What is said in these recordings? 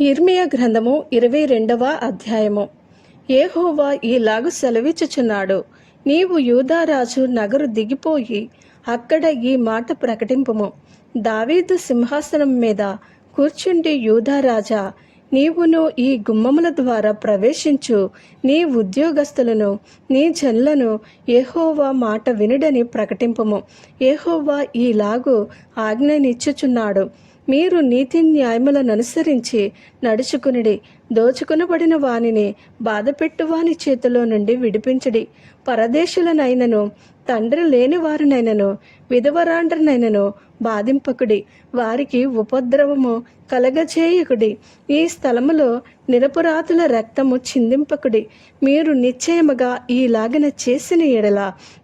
ఇర్మియా గ్రంథము ఇరవై రెండవ అధ్యాయము. ఏహోవా ఈలాగు సెలవిచ్చుచున్నాడు. నీవు యూదారాజు నగరు దిగిపోయి అక్కడ ఈ మాట ప్రకటింపుము. దావీదు సింహాసనం మీద కూర్చుండి యూదారాజా నీవును ఈ గుమ్మముల ద్వారా ప్రవేశించు. నీ ఉద్యోగస్తులను నీ జన్లను ఏహోవా మాట వినుడని ప్రకటింపము. ఏహోవా ఈలాగు ఆజ్ఞనిచ్చుచున్నాడు. మీరు నీతి న్యాయములను అనుసరించి నడుచుకునిడి. దోచుకునబడిన వానిని బాధపెట్టు వాని చేతిలో నుండి విడిపించడి. పరదేశులనైనను తండ్రి లేని వారినైనను విధవరాండ్రనైనను బాధింపకుడి. వారికి ఉపద్రవము కలగచేయకుడి. ఈ స్థలములో నిరపరాధుల రక్తము చిందింపకుడి. మీరు నిశ్చయముగా ఈలాగిన చేసిన ఎడల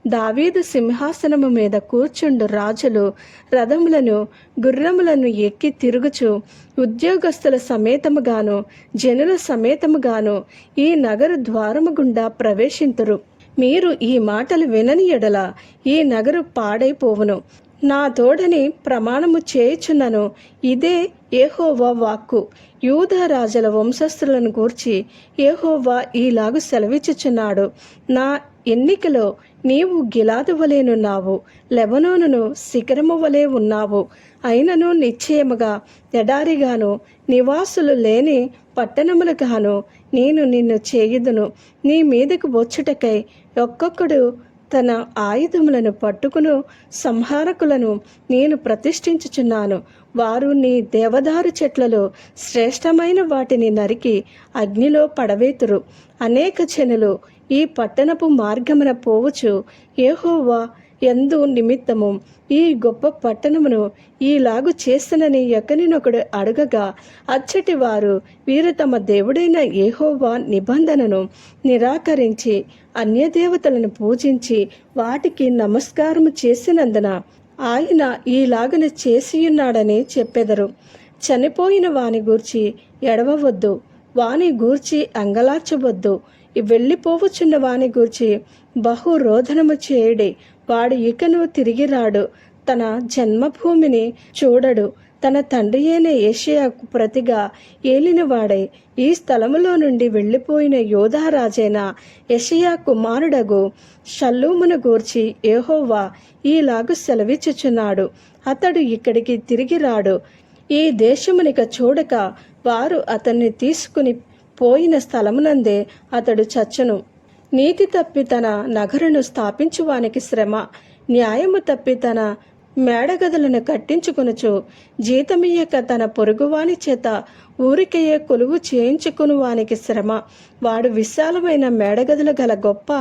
దావీదు సింహాసనము మీద కూర్చుండు రాజులు రథములను గుర్రములను ఎక్కి తిరుగుచు ఉద్యోగస్తుల సమేతముగాను జనుల సమేతముగాను ఈ నగరు ద్వారము గుండా ప్రవేశింతురు. మీరు ఈ మాటలు వినని ఎడల ఈ నగరు పాడైపోవును. నా తోడని ప్రమాణము చేయుచున్నను. ఇదే ఏహోవా వాక్కు. యూదా రాజుల వంశస్థులను గూర్చి ఏహోవా ఈలాగు సెలవిచ్చుచున్నాడు. నా ఎన్నికలో నీవు గిలాదు వలెనున్నావు లెబనోనును శిఖరము వలె ఉన్నావు. అయినను నిశ్చయముగా ఎడారిగాను నివాసులు లేని పట్టణములుగాను నేను నిన్ను చేయుదును. నీ మీదకు వచ్చుటకై ఒక్కొక్కడు తన ఆయుధములను పట్టుకును సంహారకులను నేను ప్రతిష్ఠించుచున్నాను. వారు నీ దేవదారు చెట్లలో శ్రేష్టమైన వాటిని నరికి అగ్నిలో పడవేతురు. అనేక జనులు ఈ పట్టణపు మార్గమున పోవచ్చు. ఏహోవా ఎందు నిమిత్తము ఈ గొప్ప పట్టణమును ఈలాగు చేస్తానని ఎక్కనినొకడు అడగగా అచ్చటి వారు వీరు తమ దేవుడైన ఏహోవా నిబంధనను నిరాకరించి అన్యదేవతలను పూజించి వాటికి నమస్కారము చేసినందున ఆయన ఈలాగన చేసియున్నాడని చెప్పెదరు. చనిపోయిన వాని గూర్చి ఎడవవద్దు వాని గూర్చి అంగలార్చవద్దు. వెళ్ళిపోవచ్చున్న వాని గూర్చి బహు రోధనము చేయడి. వాడు ఇకను తిరిగి రాడు. తన జన్మభూమిని చూడడు. తన తండ్రి అయిన ఏషియాకు ప్రతిగా ఏలినవాడై ఈ స్థలములో నుండి వెళ్ళిపోయిన యోధారాజైన యషియా కుమారుడగు షల్లూమును గూర్చి ఏహోవా ఈలాగు సెలవిచ్చుచున్నాడు. అతడు ఇక్కడికి తిరిగి రాడు. ఈ దేశమునిక చూడక వారు అతన్ని తీసుకుని పోయిన స్థలమునందే అతడు చచ్చును. నీతి తప్పి తన నగరును స్థాపించువానికి శ్రమ. న్యాయము తప్పి తన మేడగదులను కట్టించుకొనుచు జీతమియ్యక తన పొరుగువాని చేత ఊరికయ్యే కొలువు చేయించుకుని వానికి శ్రమ. వాడు విశాలమైన మేడగదులు గల గొప్ప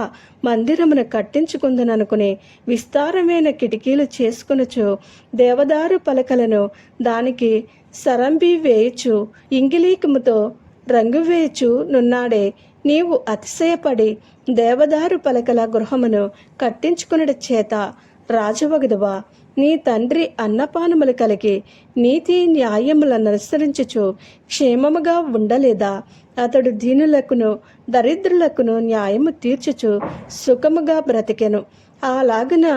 మందిరమును కట్టించుకుందననుకుని విస్తారమైన కిటికీలు చేసుకునుచు దేవదారు పలకలను దానికి సరంబి వేయుచు ఇంగిలీకముతో రంగు వేచు నున్నాడే నీవు అతిశయపడి దేవదారు పలకల గృహమును కట్టించుకున్నట చేత రాజవగదువా. నీ తండ్రి అన్నపానములు కలిగి నీతి న్యాయములను అనుసరించుచు క్షేమముగా ఉండలేదా. అతడు దీనులకును దరిద్రులకును న్యాయము తీర్చుచు సుఖముగా బ్రతికెను. అలాగున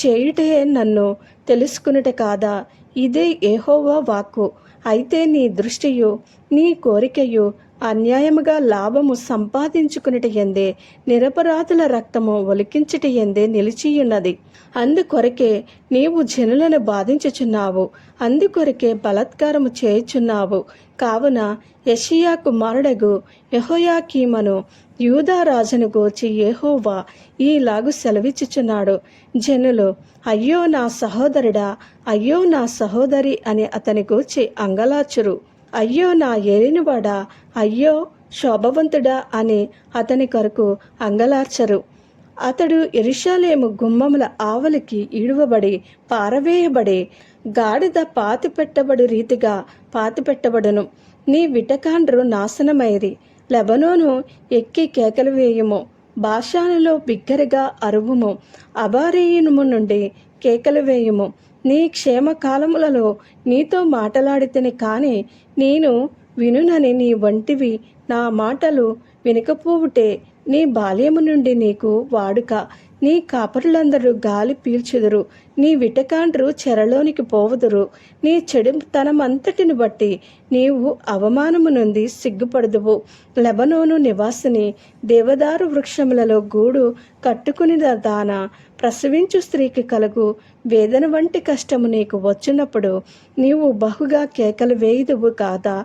చేయుటే నన్ను తెలుసుకునుట కాదా. ఇదే ఏహోవా వాక్కు. అయితే నీ దృష్టియు నీ కోరికయు అన్యాయముగా లాభము సంపాదించుకునిట ఎందే నిరపరాధుల రక్తము ఒలికించుట ఎందే నిలిచియున్నది. అందుకొరకే నీవు జనులను బాధించుచున్నావు. అందుకొరకే బలత్కారము చేయుచున్నావు. కావున యషియా కుమారుడగు యహోయాకీమను యూదారాజును గోచి ఏహోవా ఈలాగు సెలవిచ్చుచున్నాడు. జనులు అయ్యో నా సహోదరుడా అయ్యో నా సహోదరి అని అతని గూర్చి అంగలాచురు. అయ్యో నా ఏలినవాడా? అయ్యో శోభవంతుడా? అని అతని కొరకు అంగలార్చరు. అతడు ఎరుషాలేము గుమ్మముల ఆవలికి ఈడువబడి పారవేయబడి గాడిద పాతిపెట్టబడు రీతిగా పాతిపెట్టబడును. నీ విటకాండ్రు నాశనమైరి. లెబనోను ఎక్కి కేకలు వేయుము. భాషానులో బిగ్గరగా అరువుము. అబారీయునుము నుండి కేకలు వేయుము. నీ క్షేమకాలములలో నీతో మాటలాడితేనే కానీ నేను వినునని నీ వంటివి నా మాటలు వినకపోవుటే. నీ బాల్యము నుండి నీకు వాడుక. నీ కాపరులందరూ గాలి పీల్చుదురు. నీ విటకాండ్రు చెరలోనికి పోవుదురు. నీ చెడుతనమంతటిని బట్టి నీవు అవమానము నుండి సిగ్గుపడదువు. లెబనోను నివాసిని దేవదారు వృక్షములలో గూడు కట్టుకుని దాన. ప్రసవించు స్త్రీకి కలుగు. వేదన వంటి కష్టము నీకు వచ్చినప్పుడు నీవు బహుగా కేకలు వేయుదువు కాదా?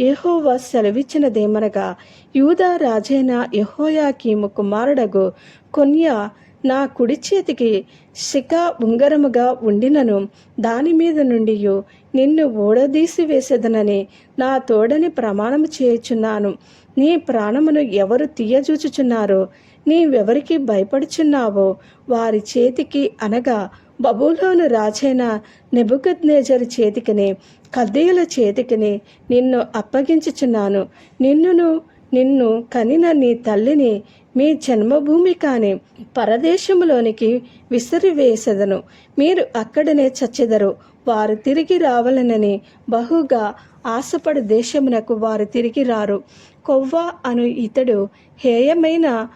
యహోవా సెలవిచ్చినదేమనగా యూదా రాజైన యహోయాకీము కుమారుడగు కొన్యా నా కుడి చేతికి శిఖ ఉంగరముగా ఉండినను. దాని మీద నుండి నిన్ను ఊడదీసి వేసేదనని నా తోడని ప్రమాణము చేయుచున్నాను. నీ ప్రాణమును ఎవరు తీయజూచుచున్నారో? నీవెవరికి భయపడుచున్నావో వారి చేతికి అనగా బబులోను రాజైన నెబుకద్నేజరు చేతికిని కద్దీయుల చేతికిని నిన్ను అప్పగించుచున్నాను. నిన్నును నిన్ను కనిన నీ తల్లిని మీ జన్మభూమి కాని పరదేశములోనికి విసిరివేసెదను. మీరు అక్కడనే చచ్చెదరు. వారు తిరిగి రావాలనని బహుగా ఆశపడి దేశమునకు వారు తిరిగి రారు. కొవ్వ అను ఇతడు హేయమైన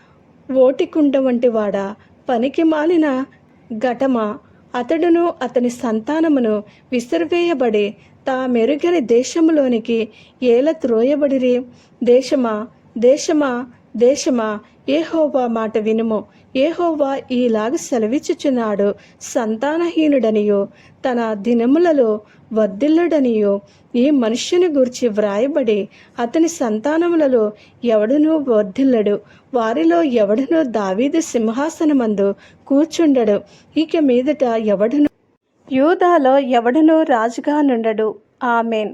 ఓటికుండ వంటివాడా? పనికి మాలిన ఘటమా? అతడును అతని సంతానమును విసిరివేయబడి తా మెరుగని దేశములోనికి ఏల త్రోయబడిరి. దేశమా దేశమా దేశమా ఏహోవా మాట వినుము. ఏహోవా ఈలాగ సెలవిచ్చుచున్నాడు. సంతానహీనుడనియో తన దినములలో వర్ధిల్లుడనియో. ఈ మనుష్యుని గూర్చి వ్రాయబడి అతని సంతానములలో ఎవడునూ వర్ధిల్లడు. వారిలో ఎవడునూ దావీదు సింహాసనమందు కూర్చుండడు. ఇక మీదట ఎవడును యూదాలో ఎవడునూ రాజుగా నుండడు. ఆమెన్.